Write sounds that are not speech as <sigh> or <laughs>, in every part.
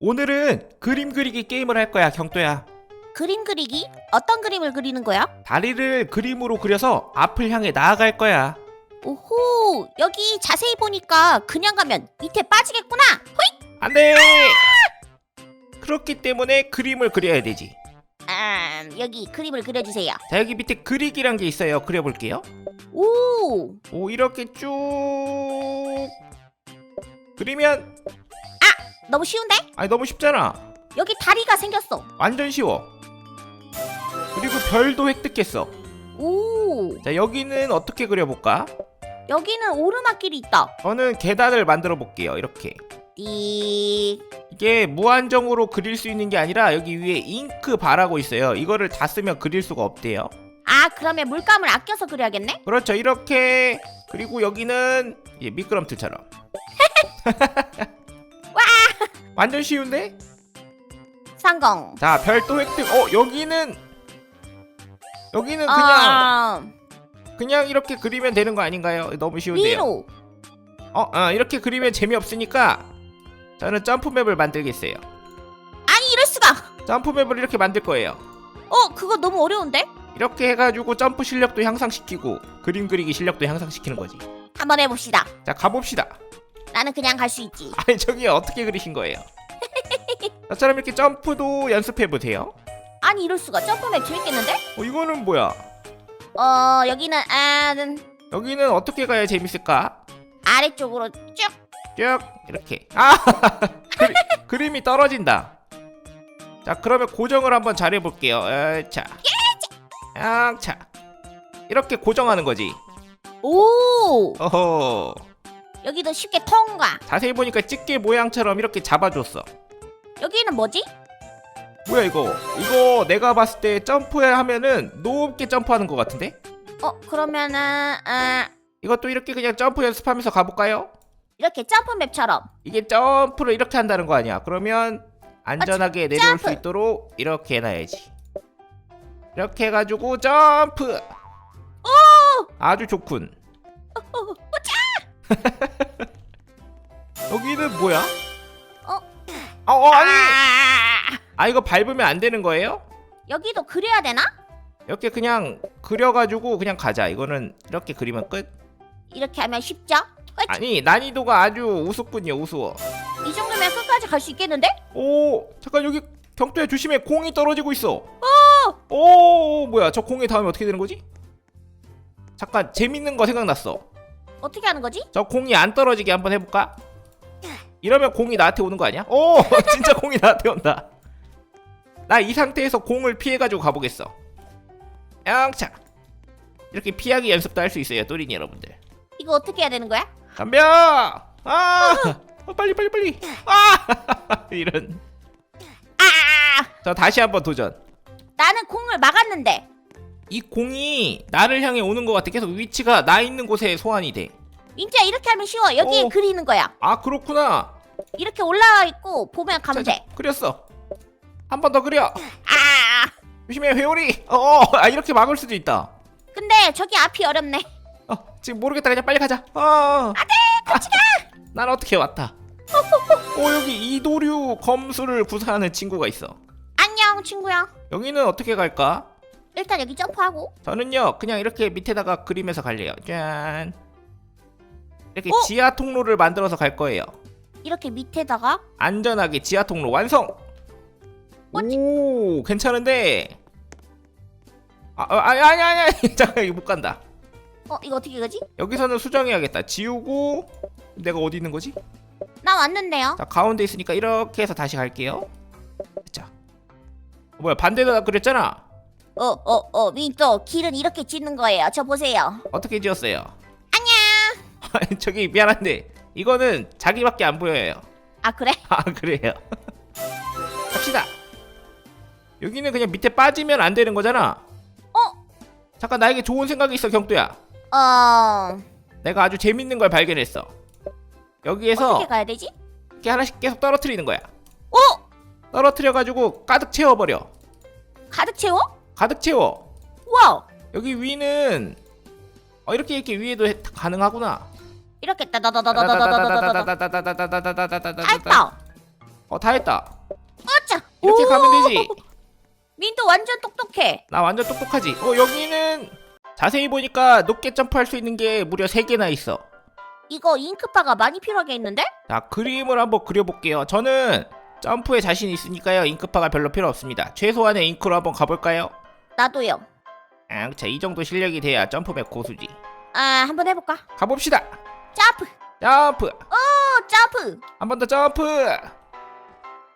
오늘은 그림 그리기 게임을 할 거야, 경도야. 그림 그리기? 어떤 그림을 그리는 거야? 다리를 그림으로 그려서 앞을 향해 나아갈 거야. 오호, 여기 자세히 보니까 그냥 가면 밑에 빠지겠구나. 호잇! 안 돼! 그렇기 때문에 그림을 그려야 되지. 아, 여기 그림을 그려주세요. 자, 여기 밑에 그리기란 게 있어요. 그려볼게요. 오, 오, 이렇게 쭉 그리면 너무 쉬운데? 아니 너무 쉽잖아. 여기 다리가 생겼어. 완전 쉬워. 그리고 별도 획득했어. 오, 자 여기는 어떻게 그려볼까? 여기는 오르막길이 있다. 저는 계단을 만들어 볼게요. 이렇게. 띠. 이게 무한정으로 그릴 수 있는 게 아니라 여기 위에 잉크 바라고 있어요. 이거를 다 쓰면 그릴 수가 없대요. 아, 그러면 물감을 아껴서 그려야겠네? 그렇죠. 이렇게 그리고 여기는 예, 미끄럼틀처럼. <laughs> <laughs> 완전 쉬운데? 성공. 자 별도 획득. 어 여기는 여기는 아. 그냥 아, 그냥 이렇게 그리면 되는 거 아닌가요? 너무 쉬운데요. 위로. 어, 어 이렇게 그리면 재미없으니까 저는 점프맵을 만들겠어요. 아니 이럴 수가. 점프맵을 이렇게 만들 거예요. 어 그거 너무 어려운데? 이렇게 해가지고 점프 실력도 향상시키고 그림 그리기 실력도 향상시키는 거지. 한번 해봅시다. 자 가봅시다. 나는 그냥 갈 수 있지. 아니 저기 어떻게 그리신 거예요? 나처럼 이렇게 점프도 연습해 보세요. 아니 이럴 수가 점프맵 재밌겠는데? 어, 이거는 뭐야? 어 여기는 아 음, 여기는 어떻게 가야 재밌을까? 아래쪽으로 쭉. 쭉 이렇게. 아 <laughs> 그리, 그림이 떨어진다. 자 그러면 고정을 한번 잘해 볼게요. 자, 자, 이렇게 고정하는 거지. 오. 어허. 여기도 쉽게 통과. 자세히 보니까 집게 모양처럼 이렇게 잡아줬어. 여기는 뭐지? 뭐야 이거? 이거 내가 봤을 때 점프하면은 높게 점프하는 것 같은데? 어 그러면은 아, 이것도 이렇게 그냥 점프 연습하면서 가볼까요? 이렇게 점프 맵처럼. 이게 점프를 이렇게 한다는 거 아니야? 그러면 안전하게 아, 내려올 수 점프! 있도록 이렇게 해놔야지. 이렇게 해가지고 점프. 아주 좋군. 어, 어, 어. <laughs> 여기는 뭐야? 어? 아, 어 아니. 아! 아 이거 밟으면 안 되는 거예요? 여기도 그려야 되나? 이렇게 그냥 그려가지고 그냥 가자. 이거는 이렇게 그리면 끝. 이렇게 하면 쉽죠? 어이, 아니 난이도가 아주 우습군요 우스워. 이 정도면 끝까지 갈 수 있겠는데? 오 잠깐 여기 경도야 조심해 공이 떨어지고 있어. 오! 오 뭐야 저 공이 닿으면 어떻게 되는 거지? 잠깐 재밌는 거 생각났어. 어떻게 하는 거지? 저 공이 안 떨어지게 한번 해볼까? <laughs> 이러면 공이 나한테 오는 거 아니야? 오 <laughs> 진짜 공이 나한테 온다. 나 이 상태에서 공을 피해가지고 가보겠어. 양차 이렇게 피하기 연습도 할 수 있어요 또린이 여러분들. 이거 어떻게 해야 되는 거야? 담벼! 아! 어, 빨리 빨리 빨리. 아! 아! <laughs> 이런. 아 자 다시 한번 도전. 나는 공을 막았는데. 이 공이 나를 향해 오는 것 같아. 계속 위치가 나 있는 곳에 소환이 돼. 인자 이렇게 하면 쉬워. 여기 어. 그리는 거야. 아 그렇구나. 이렇게 올라와 있고 보면 가면 자, 돼. 그렸어. 한 번 더 그려. 아. 조심해 회오리. 어, 어, 아 이렇게 막을 수도 있다. 근데 저기 앞이 어렵네. 어, 지금 모르겠다. 그냥 빨리 가자. 어. 어. 안돼, 같이 가. 난 어떻게 왔다. 어 여기 이도류 검술을 구사하는 친구가 있어. 안녕 친구야. 여기는 어떻게 갈까? 일단 여기 점프하고. 저는요 그냥 이렇게 밑에다가 그림에서 갈래요. 짠. 이렇게 어? 지하 통로를 만들어서 갈 거예요. 이렇게 밑에다가? 안전하게 지하 통로 완성! 어, 오 괜찮은데? 아, 어, 아 아니 아니 아니 아니. <laughs> 잠깐 여기 못 간다. 어 이거 어떻게 가지? 여기서는 수정해야겠다. 지우고 내가 어디 있는 거지? 나 왔는데요. 자 가운데 있으니까 이렇게 해서 다시 갈게요. 자. 어, 뭐야 반대다 그랬잖아. 어, 어, 어, 민또 길은 이렇게 짓는 거예요. 저 보세요. 어떻게 지었어요? 안녕. <laughs> 저기 미안한데 이거는 자기밖에 안 보여요. 아 그래? <laughs> 아 그래요. <laughs> 갑시다. 여기는 그냥 밑에 빠지면 안 되는 거잖아. 어? 잠깐 나에게 좋은 생각이 있어 경도야. 어, 내가 아주 재밌는 걸 발견했어. 여기에서 어떻게 가야 되지? 이렇게 하나씩 계속 떨어뜨리는 거야. 어? 떨어뜨려 가지고 가득 채워버려. 가득 채워? 가득 채워. 와우. 여기 위는 어 이렇게 이렇게 위에도 해- 가능하구나. 이렇게 따다다다다다다다다다다. 알다. 어 다 했다. 어짜. 이렇게 가면 되지. 민도 완전 똑똑해. 나 완전 똑똑하지. 어 여기는 자세히 보니까 높게 점프할 수 있는 게 무려 3개나 있어. 이거 잉크파가 많이 필요하겠는데? 자, 그림을 한번 그려볼게요. 저는 점프에 자신 있으니까요. 잉크파가 별로 필요 없습니다. 최소한의 잉크로 한번 가볼까요? 나도요. 아, 자이 정도 실력이 돼야 점프맵 고수지 아 한번 해볼까? 가봅시다 점프. 점프 어 점프. 한 번 더 점프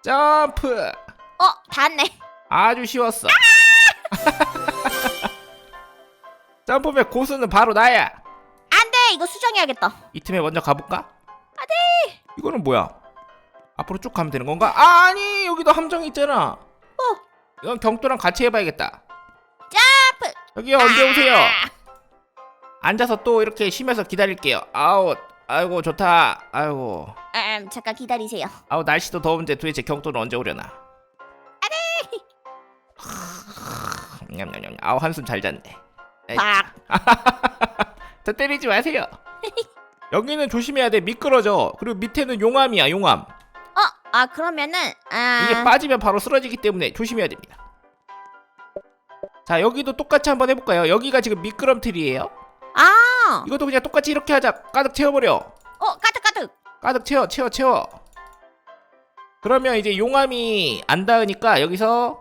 점프 어 닿았네. 아주 쉬웠어 <laughs> 점프맵 고수는 바로 나야 안 돼 이거 수정해야겠다. 이 틈에 먼저 가볼까? 아, 네. 이거는 뭐야? 앞으로 쭉 가면 되는 건가? 아, 아니, 여기도 함정이 있잖아. 어. 이건 경도랑 같이 해봐야겠다. 점프. 여기요, 언제 오세요? 아, 앉아서 또 이렇게 쉬면서 기다릴게요. 아우, 아이고, 좋다. 아이고, 음, 잠깐 기다리세요. 아우, 날씨도 더운데 도대체 경도는 언제 오려나? 냠냠냠. 아우, 한숨 잘 잤네. 에이, 팍. 저 <laughs> 때리지 마세요. 여기는 조심해야 돼. 미끄러져. 그리고 밑에는 용암이야, 용암. 어, 아 그러면은 아 이게 빠지면 바로 쓰러지기 때문에 조심해야 됩니다. 자 여기도 똑같이 한번 해볼까요? 여기가 지금 미끄럼틀이에요. 아, 이것도 그냥 똑같이 이렇게 하자. 가득 채워버려. 어 가득 가득. 가득 채워 채워 채워. 그러면 이제 용암이 안 닿으니까 여기서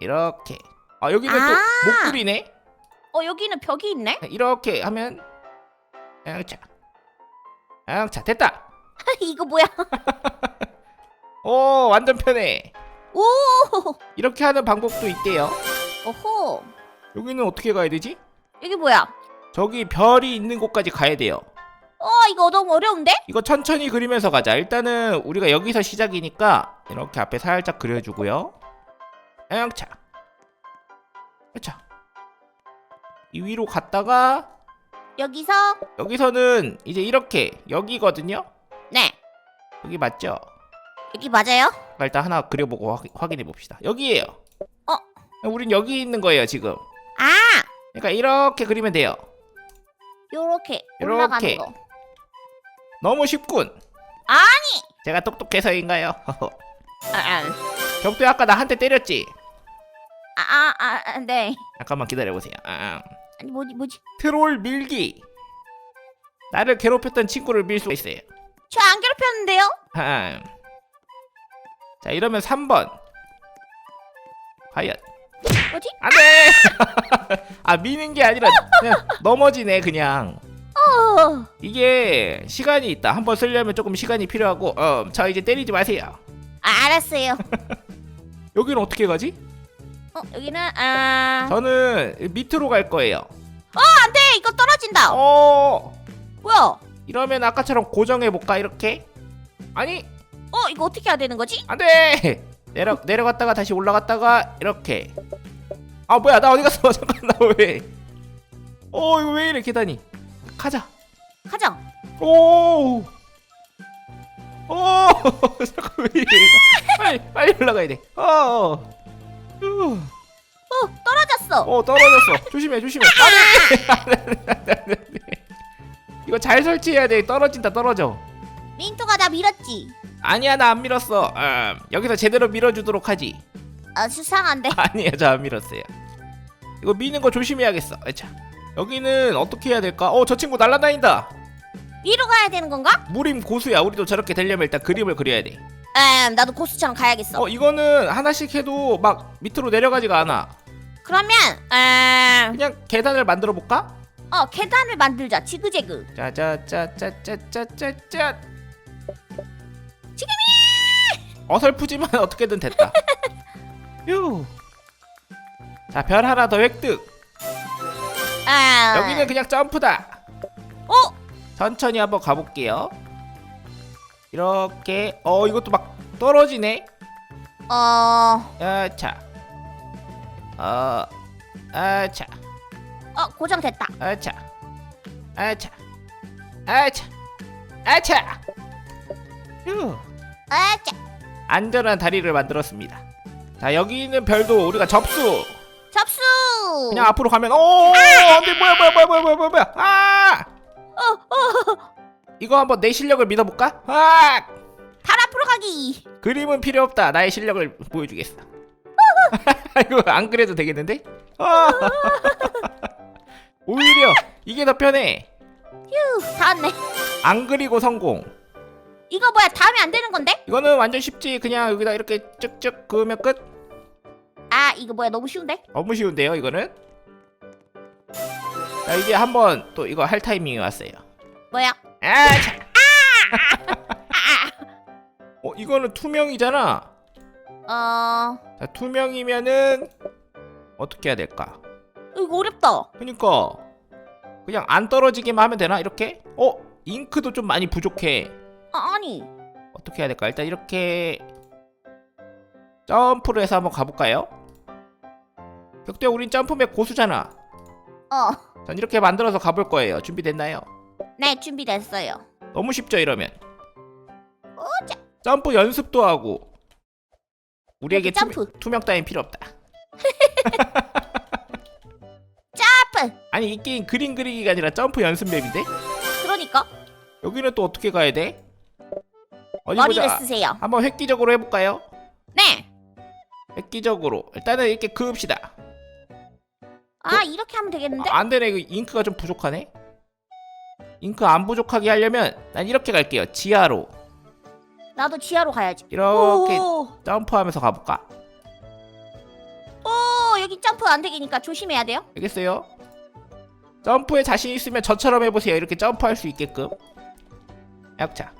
이렇게. 아 여기는 또 아. 목줄이네. 어 여기는 벽이 있네. 이렇게 하면 자, 자 됐다. <laughs> 이거 뭐야? <laughs> 오 완전 편해. 오, 이렇게 하는 방법도 있대요. 오호. 여기는 어떻게 가야 되지? 여기 뭐야? 저기 별이 있는 곳까지 가야 돼요. 어 이거 너무 어려운데? 이거 천천히 그리면서 가자. 일단은 우리가 여기서 시작이니까 이렇게 앞에 살짝 그려주고요. 양차. 차. 이 위로 갔다가 여기서 여기서는 이제 이렇게 여기거든요. 네 여기 맞죠? 여기 맞아요? 일단 하나 그려보고 확, 확인해 봅시다. 여기에요. 어? 우린 여기 있는 거예요 지금. 아 그러니까 이렇게 그리면 돼요. 요렇게. 올라가는 거. 너무 쉽군. 아니. 제가 똑똑해서인가요? <laughs> 아, 아, 벽도 아까 나한대 때렸지. 아, 아, 아, 네. 잠깐만 기다려 보세요. 아. 아니 뭐지 뭐지? 트롤 밀기 나를 괴롭혔던 친구를 밀수 있어요 저 안 괴롭혔는데요? 흠. 자 이러면 3번 과연 뭐지? 안돼 <laughs> 아 미는 게 아니라 그냥 넘어지네 그냥 어. 이게 시간이 있다 한번 쓰려면 조금 시간이 필요하고 어, 자 이제 때리지 마세요 아, 알았어요. <laughs> 여기는 어떻게 가지? 어 여기는 아. 저는 밑으로 갈 거예요 안 돼 이거 떨어진다. 어 뭐야? 이러면 아까처럼 고정해 볼까 이렇게? 아니 어 이거 어떻게 해야 되는 거지? 안돼 <laughs> 내려 내려갔다가 다시 올라갔다가 이렇게 아 뭐야 나 어디 갔어? <laughs> 잠깐 나왜어 이거 왜 이래 계단이? 가자. 가자. 오오! <laughs> 잠깐 왜 이래? 빨리 빨리 올라가야 돼 어 어, 어 떨어졌어. 어 떨어졌어. 조심해 조심해. 안돼 이거 잘 설치해야 돼. 떨어진다 떨어져. 민토가 나 밀었지. 아니야 나 안 밀었어. 음, 여기서 제대로 밀어주도록 하지. 아 수상한데. 아니에요 저안 밀었어요 이거 미는 거 조심해야겠어. 자 여기는 어떻게 해야 될까? 어 저 친구 날아다닌다. 위로 가야 되는 건가? 무림 고수야. 우리도 저렇게 되려면 일단 그림을 그려야 돼어 음 나도 고수처럼 가야겠어. 이거는 하나씩 해도 막 밑으로 내려가지가 않아. 그러면 음, 그냥 계단을 만들어 볼까? 어 계단을 만들자. 지그재그. 짜자짜짜짜짜짜 지금이! 어설프지만 <laughs> 어떻게든 됐다. <laughs> 유 자 별 하나 더 획득 아 여기는 그냥 점프다 어 천천히 한번 가볼게요. 이렇게 어 이것도 막 떨어지네. 어, 아차. 어 아차. 어 고정됐다. 아차. 아차. 아차. 아차. 휴. 아짜 안전한 다리를 만들었습니다. 자 여기는 별도 우리가 접수. 접수. 그냥 앞으로 가면 오 안돼 뭐야 뭐야 뭐야 뭐야 뭐야 뭐야 아 어, 어, 이거 한번 내 실력을 믿어볼까? 아 달 앞으로 가기. 그림은 필요 없다. 나의 실력을 보여주겠어. <laughs> 이거 안 그래도 되겠는데? 아! <laughs> 오히려 이게 더 편해. 휴, 다 왔네. 안 그리고 성공. 이거 뭐야? 다음에 안 되는 건데? 이거는 완전 쉽지. 그냥 여기다 이렇게 쭉쭉 그으면 끝. 아, 이거 뭐야? 너무 쉬운데? 너무 쉬운데요, 이거는? 자, 이제 한번 또 이거 할 타이밍이 왔어요. 뭐야? 아, 참. 어, 이거는 투명이잖아. 어, 자, 투명이면은 어떻게 해야 될까? 이거 어렵다. 그니까 그냥 안 떨어지게만 하면 되나 이렇게? 어 잉크도 좀 많이 부족해 아, 아니. 어떻게 해야 될까 일단 이렇게 점프를 해서 한번 가볼까요? 격대 우린 점프맵 고수잖아 어, 전 이렇게 만들어서 가볼 거예요 준비됐나요? 네, 준비됐어요. 너무 쉽죠 이러면 오자. 점프 연습도 하고 우리에게 점프. 투, 투명 따윈 필요 없다 <laughs> 점프. 아니 이 게임 그림 그리기가 아니라 점프 연습 맵인데? 그러니까 여기는 또 어떻게 가야 돼? 어디 머리를 보자 쓰세요. 한번 획기적으로 해볼까요? 네. 획기적으로 일단은 이렇게 그읍시다 아, 이렇게 하면 되겠는데? 아, 안 되네 이거 잉크가 좀 부족하네 잉크 안 부족하게 하려면 난 이렇게 갈게요 지하로 나도 지하로 가야지. 이렇게 오, 점프하면서 가볼까 오, 여기 점프 안 되니까 조심해야 돼요. 알겠어요? 점프에 자신 있으면 저처럼 해보세요 이렇게 점프할 수 있게끔 약자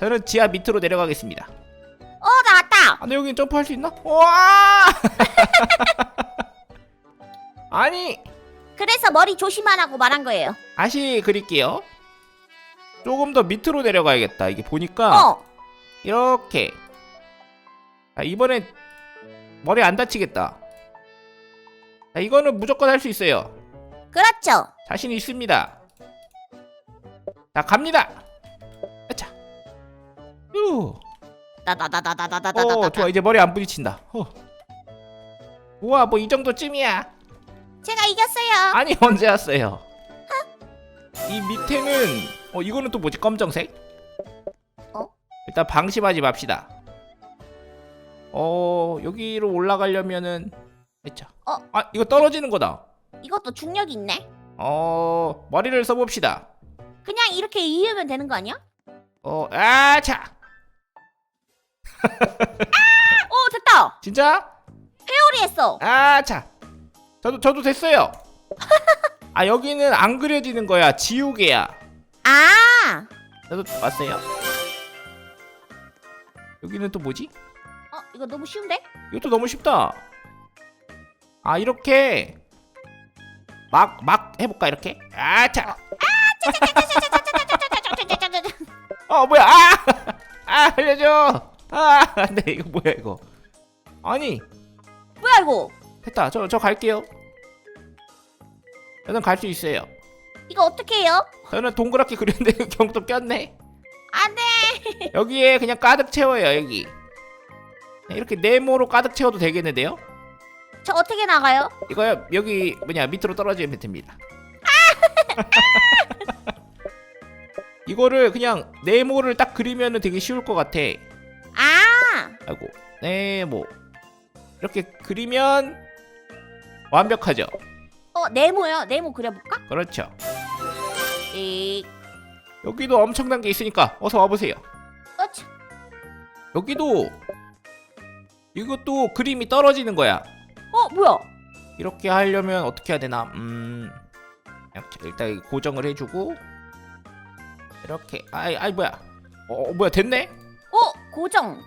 저는 지하 밑으로 내려가겠습니다 어, 나왔다. 아, 근데 여긴 점프할 수 있나? 와! <laughs> 아니, 그래서 머리 조심만 하고 말한 거예요. 다시 그릴게요. 조금 더 밑으로 내려가야겠다. 이게 보니까 어, 이렇게. 아, 이번엔 머리 안 다치겠다. 자, 이거는 무조건 할 수 있어요. 그렇죠. 자신 있습니다. 자, 갑니다. 자, 유. 어, 좋아. 이제 머리 안 부딪힌다. 어. 우와, 뭐 이 정도쯤이야. 제가 이겼어요. 아니 언제 왔어요? 이 밑에는 어 이거는 또 뭐지 검정색? 어? 일단 방심하지 맙시다. 어 여기로 올라가려면은 됐죠. 어? 아 이거 떨어지는 거다. 이것도 중력이 있네. 어 머리를 써봅시다. 그냥 이렇게 이으면 되는 거 아니야? 어 아차 오, 됐다. 진짜 회오리 했어. 아차 저도 저도 됐어요. 아 여기는 안 그려지는 거야 지우개야. 아, 저도 왔어요. 여기는 또 뭐지? 어, 이거 너무 쉬운데? 이것도 너무 쉽다. 아 이렇게 막 막 해볼까 이렇게? 아차. 어 뭐야? 아! 아 알려줘. 아 안돼 이거 뭐야 이거? 아니 뭐야 이거? 됐다. 저 저 갈게요. 저는 갈 수 있어요. 이거 어떻게 해요? 저는 동그랗게 그렸는데 <laughs> 경도 꼈네. 안돼. 여기에 그냥 가득 채워요 여기. 네, 이렇게 네모로 가득 채워도 되겠는데요? 저 어떻게 나가요? 이거요 여기 뭐냐 밑으로 떨어지면 됩니다. <laughs> 이거를 그냥 네모를 딱 그리면은 되게 쉬울 것 같아. 아, 아이고 네모 이렇게 그리면 완벽하죠. 어 네모요. 네모 그려볼까? 그렇죠. 이, 여기도 엄청난 게 있으니까 어서 와보세요. 어차. 여기도 이것도 그림이 떨어지는 거야. 어 뭐야? 이렇게 하려면 어떻게 해야 되나? 음, 일단 고정을 해주고 이렇게 아이 아이 뭐야? 어, 어 뭐야 됐네? 어 고정.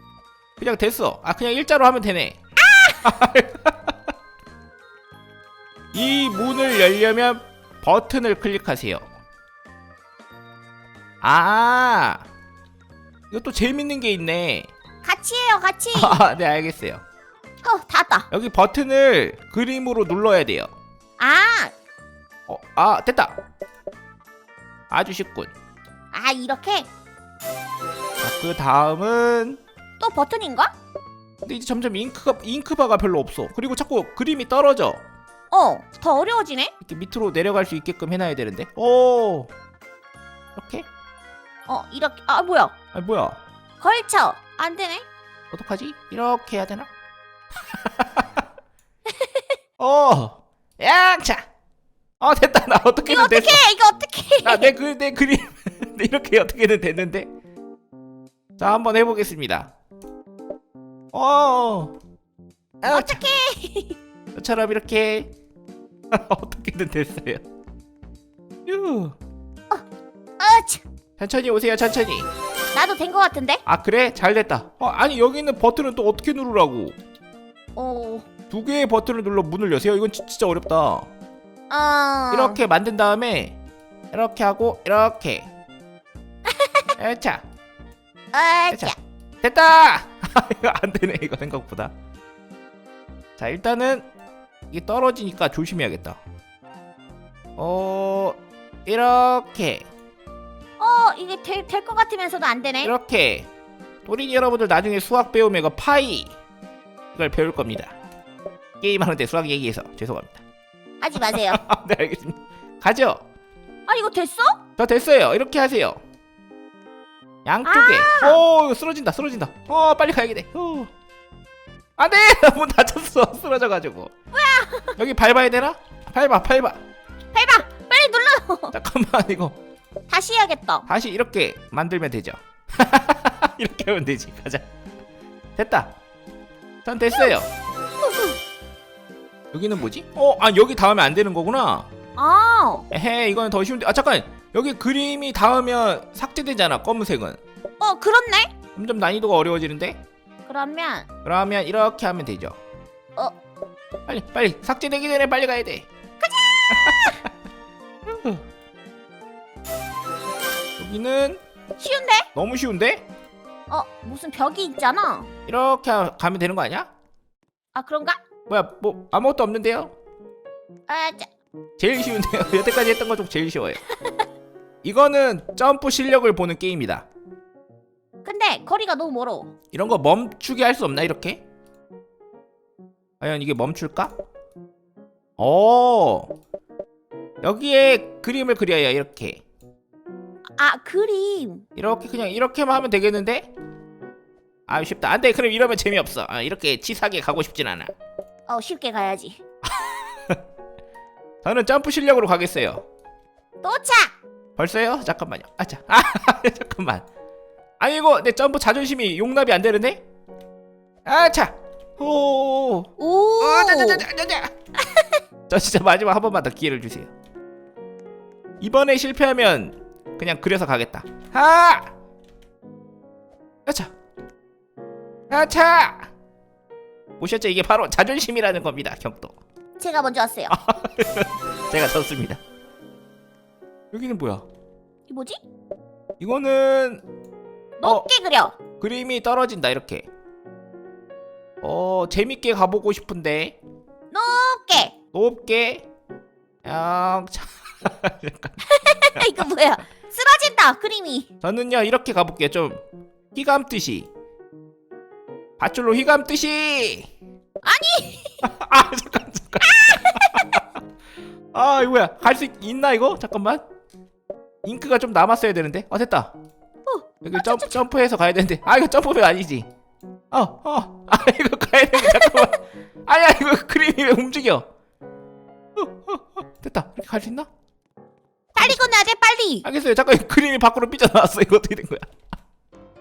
그냥 됐어. 아 그냥 일자로 하면 되네. <laughs> 이 문을 열려면 버튼을 클릭하세요. 아 이것도 재밌는 게 있네. 같이 해요. <laughs> 같이. 아, 네 알겠어요. 어 닿았다. 여기 버튼을 그림으로 눌러야 돼요. 아, 어, 아 됐다. 아주 쉽군. 아 이렇게 자, 그 다음은 또 버튼인가? 근데 이제 점점 잉크가 잉크바가 별로 없어. 그리고 자꾸 그림이 떨어져. 어, 더 어려워지네. 이렇게 밑으로 내려갈 수 있게끔 해놔야 되는데. 오, 이렇게? 어, 이렇게. 아 뭐야? 아 뭐야? 걸쳐. 안 되네. 어떡하지? 이렇게 해야 되나? <laughs> 어, 양차. 어 됐다. 나 이거 어떻게든 어떻게? 됐어. 이거 어떻게? 나내 그, 내 그림 <laughs> 이렇게 어떻게든 됐는데. 자 한번 해보겠습니다. 어, 어떻게? 저처럼 이렇게 <laughs> 어떻게든 됐어요. 유, 아, 참. 천천히 오세요. 천천히. 나도 된거 같은데? 아 그래? 잘 됐다. 어, 아니 여기 있는 버튼은 또 어떻게 누르라고? 어, 두 개의 버튼을 눌러 문을 여세요. 이건 진- 진짜 어렵다. 어. 이렇게 만든 다음에 이렇게 하고 이렇게. 자 아, 자. 자. 됐다. <laughs> 이거 안 되네 이거 생각보다. 자 일단은 이게 떨어지니까 조심해야겠다. 어 이렇게 어, 이게 될 것 같으면서도 안 되네. 이렇게 도린이 여러분들 나중에 수학 배우면 이거 파이 이걸 배울 겁니다. 게임하는데 수학 얘기해서 죄송합니다. 하지 마세요. <laughs> 네 알겠습니다. 가죠. 아, 이거 됐어? 다 됐어요. 이렇게 하세요. 양쪽에. 아! 오, 이거 쓰러진다. 쓰러진다. 어, 빨리 가야겠네. 어. 안 돼. <laughs> 문 닫혔어. <laughs> 쓰러져 가지고. 뭐야? 여기 밟아야 되나? 밟아, 밟아. 밟아. 빨리 눌러. <laughs> 잠깐만 이거. 다시 해야겠다. 다시 이렇게 만들면 되죠. <laughs> 이렇게 하면 되지. 가자. 됐다. 전 됐어요. 여기는 뭐지? 어, 아 여기 닿으면 안 되는 거구나. 아, 에헤, 이거는 더 쉬운데. 아 잠깐. 여기 그림이 닿으면 삭제되잖아. 검은색은. 어, 그렇네. 점점 난이도가 어려워지는데? 그러면 그러면 이렇게 하면 되죠. 어. 빨리 빨리 삭제되기 전에 빨리 가야 돼. 가자. <laughs> 여기는 쉬운데? 너무 쉬운데? 어, 무슨 벽이 있잖아. 이렇게 하- 가면 되는 거 아니야? 아, 그런가? 뭐야 뭐 아무것도 없는데요? 아, 자. 제일 쉬운데요. <laughs> 여태까지 했던 거중 제일 쉬워요. 이거는 점프 실력을 보는 게임이다. 근데 거리가 너무 멀어. 이런 거 멈추게 할 수 없나 이렇게? 과연 이게 멈출까? 오 여기에 그림을 그려요 이렇게 아, 그림. 이렇게 그냥 이렇게만 하면 되겠는데? 아 쉽다 안돼 그럼 이러면 재미없어 아, 이렇게 치사하게 가고 싶진 않아 어, 쉽게 가야지. <laughs> 저는 점프 실력으로 가겠어요 도착. 벌써요? 잠깐만요 아자 아 <laughs> 잠깐만 아니 이거 내 점프 자존심이 용납이 안 되는데? 아차 오 오. 어, <laughs> 자자 자 자 자. 저 진짜 마지막 한 번만 더 기회를 주세요. 이번에 실패하면 그냥 그려서 가겠다. 하! 아차. 아차. 보셨죠? 이게 바로 자존심이라는 겁니다. 격도. 제가 먼저 왔어요. <laughs> 제가 졌습니다. 여기는 뭐야? 이 뭐지? 이거는 어, 높게 그려. 그림이 떨어진다 이렇게. 어 재밌게 가보고 싶은데. 높게. 높게? 영차. <laughs> 이거 뭐야? 쓰러진다. 그림이. 저는요 이렇게 가볼게요 좀. 휘감듯이. 밧줄로 휘감듯이. 아니! <laughs> 아 잠깐 잠깐. <laughs> 아 이거 뭐야? 갈 수 있나 이거? 잠깐만. 잉크가 좀 남았어야 되는데. 아 됐다. 여기 점프 점프해서 가야 되는데. 아 이거 점프가 아니지 어 어 아 이거 가야 되는데 잠깐만 아니야 이거 그림이 왜 움직여 어, 어, 어, 됐다 이렇게 갈 수 있나 빨리 건너야 돼. 빨리. 알겠어요. 잠깐 이 그림이 밖으로 삐져나왔어. 이거 어떻게 된 거야?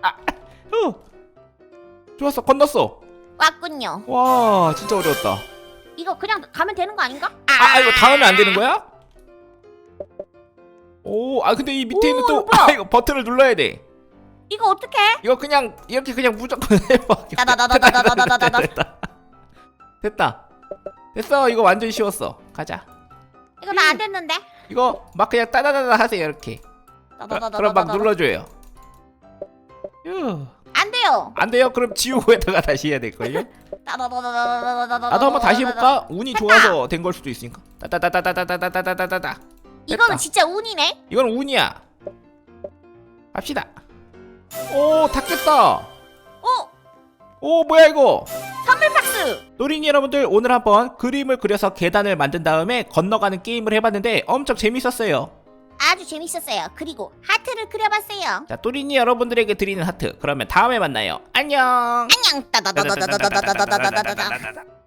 아, 어. 좋았어. 건넜어. 왔군요. 와, 진짜 어려웠다. 이거 그냥 가면 되는 거 아닌가? 아, 이거 닿으면 안 되는 거야? 오, 아 근데 이 밑에 있는 오, 또 뭐야? 아, 이거 버튼을 눌러야 돼. 이거 어떻게? 이거 그냥 이렇게 그냥 무조건 해봐. 다다다다다다다다다다. 됐다. 됐다. 됐어. 이거 완전 쉬웠어. 가자. 이거 나 안 됐는데. 이거 막 그냥 따다다다 하세요. 이렇게. 그럼- 그럼 막 눌러줘요. 휴. 안 돼요. 안 돼요? 그럼 지우고 했다가 다시 해야 될 걸요? 나도 나도 한번 다시 해볼까? 운이 좋아서 된 걸 수도 있으니까. 따따따따따따따따따따따. 이거는 됐다. 진짜 운이네. 이건 운이야. 갑시다. 오, 다 깼다. 어, 오, 뭐야 이거? 선물 박스. 노린이 여러분들 오늘 한번 그림을 그려서 계단을 만든 다음에 건너가는 게임을 해봤는데 엄청 재밌었어요. 아주 재밌었어요. 그리고 하트를 그려봤어요. 자 또린이 여러분들에게 드리는 하트 그러면 다음에 만나요 안녕 안녕. 따다다다다다다다다다다다다.